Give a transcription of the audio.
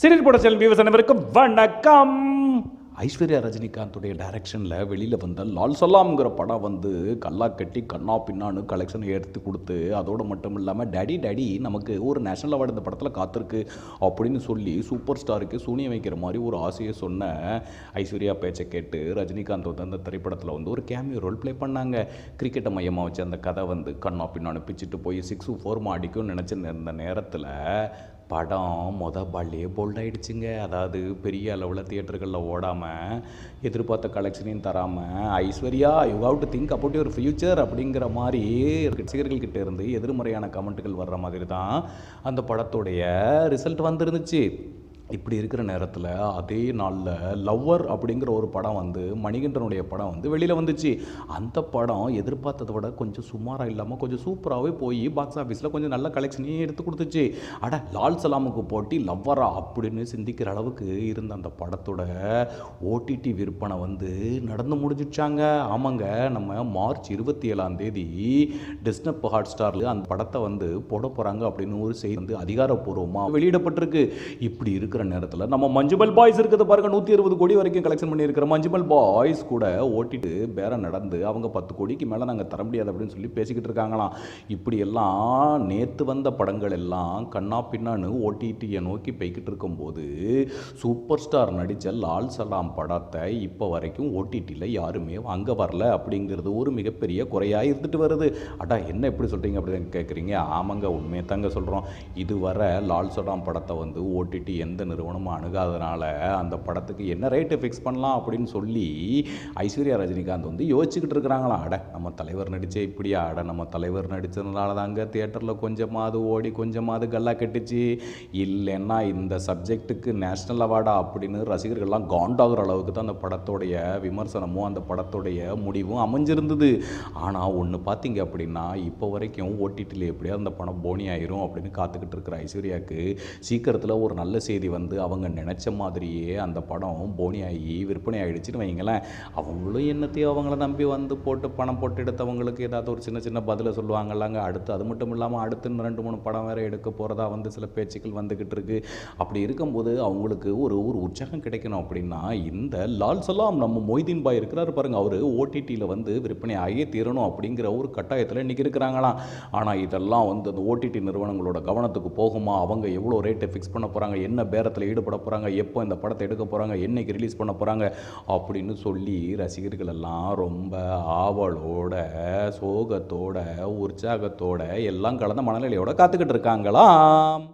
Serial போட செல்லும் viewers அனைவருக்கும் வணக்கம். ஐஸ்வர்யா ரஜினிகாந்துடைய டைரக்ஷனில் வெளியில் வந்த லால் சொல்லாம்ங்கிற படம் வந்து கல்லா கட்டி கண்ணா பின்னான்னு கலெக்ஷன் எடுத்து கொடுத்து அதோடு மட்டும் இல்லாமல் டேடி டேடி நமக்கு ஒரு நேஷனல் அவார்டு இந்த படத்தில் காத்திருக்கு அப்படின்னு சொல்லி சூப்பர் ஸ்டாருக்கு சூனியம் வைக்கிற மாதிரி ஒரு ஆசையை சொன்ன ஐஸ்வர்யா பேச்சை கேட்டு ரஜினிகாந்த் வந்து அந்த திரைப்படத்தில் வந்து ஒரு கேமியோ ரோல் ப்ளே பண்ணாங்க. கிரிக்கெட்டை மையமாக வச்சு அந்த கதை வந்து கண்ணா பின்னான்னு பிச்சுட்டு போய் சிக்ஸு ஃபோர் அடிக்கும்னு நினச்சி இருந்த நேரத்தில் படம் மொதல் பால்லையே போல்ட் ஆகிடுச்சிங்க அதாவது பெரிய அளவில் தியேட்டர்களில் ஓடாமல் எதிர்பார்த்த கலெக்ஷனையும் தராமல் Aishwarya you have to think about your future அப்படிங்கிற மாதிரி ரசிகர்கள்கிட்ட இருந்து எதிர்மறையான கமெண்ட்டுகள் வர்ற மாதிரி தான் அந்த படத்துடைய ரிசல்ட் வந்துருந்துச்சு. இப்படி இருக்கிற நேரத்தில் அதே நாளில் லவ்வர் அப்படிங்கிற ஒரு படம் வந்து மணிகண்டனுடைய படம் வந்து வெளியில் வந்துச்சு. அந்த படம் எதிர்பார்த்ததை விட கொஞ்சம் சுமாராக இல்லாமல் கொஞ்சம் சூப்பராகவே போய் பாக்ஸ் ஆஃபீஸில் கொஞ்சம் நல்ல கலெக்ஷனையும் எடுத்து கொடுத்துச்சு. அட லால் சலாமுக்கு போட்டி லவ்வரா அப்படின்னு சிந்திக்கிற அளவுக்கு இருந்த அந்த படத்தோட ஓடிடி விற்பனை வந்து நடந்து முடிஞ்சிச்சாங்க. ஆமாங்க நம்ம மார்ச் இருபத்தி ஏழாம் தேதி டிஸ்னப் ஹாட் ஸ்டாரில் அந்த படத்தை வந்து போட போகிறாங்க அப்படின்னு ஒரு செய்தி வந்து அதிகாரப்பூர்வமாக வெளியிடப்பட்டிருக்கு. இப்படி இருக்கிற நேரத்தில் நம்ம மஞ்சுமல் பாய்ஸ் இருக்கிறது பாருங்க நூற்றி இருபது கோடி வரைக்கும் கலெக்ஷன் பண்ணியிருக்கிற மஞ்சுமல் பாய்ஸ் கூட ஓட்டிட்டு பேரம் நடந்து அவங்க பத்து கோடிக்கு மேலே நாங்கள் தர முடியாது அப்படின்னு சொல்லி பேசிக்கிட்டு இருக்காங்களாம். இப்படியெல்லாம் நேற்று வந்த படங்கள் எல்லாம் கண்ணா பின்னான்னு ஓடிடியை நோக்கி போய்கிட்டு இருக்கும்போது சூப்பர் ஸ்டார் நடித்த லால் சலாம் படத்தை இப்போ வரைக்கும் ஓடிடியில் யாருமே வாங்க வரல அப்படிங்கிறது ஒரு மிகப்பெரிய குறையாக இருந்துட்டு வருது. அடா என்ன எப்படி சொல்கிறீங்க அப்படின்னு கேட்குறீங்க ஆமாங்க உண்மையை தாங்க சொல்கிறோம் இதுவரை லால் சலாம் படத்தை வந்து ஓடிடி எந்த நிறுவனமும் அணுகாதனால அந்த படத்துக்கு என்ன ரேட்டு ஃபிக்ஸ் பண்ணலாம் அப்படின்னு சொல்லி ஐஸ்வர்யா ரஜினிகாந்த் வந்து யோசிச்சுக்கிட்டு இருக்கிறாங்களா அட நம்ம தலைவர் நடித்தே இப்படியா? அட நம்ம தலைவர் நடித்ததுனால தாங்க தியேட்டரில் கொஞ்சமாவது ஓடி கொஞ்சமாவது கல்லா கட்டுச்சு. இல்லைன்னா இந்த சப்ஜெக்ட்டுக்கு நேஷ்னல் அவார்டா அப்படின்னு ரசிகர்கள்லாம் காண்டாகிற அளவுக்கு தான் அந்த படத்தோடைய விமர்சனமும் அந்த படத்தோடைய முடிவும் அமைஞ்சிருந்தது. ஆனால் ஒன்று பார்த்தீங்க அப்படின்னா இப்போ வரைக்கும் ஓடிடியில் எப்படியாவது அந்த படம் போனி ஆயிரும் அப்படின்னு காத்துக்கிட்டு இருக்கிற ஐஸ்வர்யாவுக்கு சீக்கிரத்தில் ஒரு நல்ல செய்தி வந்து அவங்க நினச்ச மாதிரியே அந்த படம் போனி ஆகி விற்பனை ஆகிடுச்சின்னு வைங்களேன் அவங்களும் என்னத்தையும் அவங்கள நம்பி வந்து போட்டு பணம் போட்டு எடுத்தவங்களுக்கு ஏதாவது ஒரு சின்ன சின்ன பதிலை சொல்லுவாங்கல்லாங்க அடுத்து அது மட்டும் இல்லாமல் அடுத்து இன்னும் ரெண்டு மூணு படம் வேறு எடுக்க போகிறதா வந்து சில பேச்சுக்கள் வந்துக்கிட்டு இருக்கு. அப்படி இருக்கும்போது அவங்களுக்கு ஒரு ஒரு உற்சாகம் கிடைக்கணும் அப்படின்னா இந்த லால் சலாம் நம்ம மொய்தீன் பாய் இருக்கிறாரு பாருங்கள் அவர் ஓடிடியில் வந்து விற்பனை ஆகியே தீரணும் அப்படிங்கிற ஒரு கட்டாயத்தில் இன்றைக்கி இருக்கிறாங்களாம். ஆனால் இதெல்லாம் வந்து அந்த ஓடிடி நிறுவனங்களோட கவனத்துக்கு போகுமா? அவங்க எவ்வளோ ரேட்டை ஃபிக்ஸ் பண்ண போகிறாங்க என்ன பிரச்சாரத்தில் ஈடுபட போகிறாங்க எப்போ இந்த படத்தை எடுக்க போகிறாங்க என்னைக்கு ரிலீஸ் பண்ண போகிறாங்க அப்படின்னு சொல்லி ரசிகர்கள் எல்லாம் ரொம்ப ஆவலோட சோகத்தோட உற்சாகத்தோட எல்லாம் கலந்த மனநிலையோட காத்துக்கிட்டு இருக்காங்களாம்.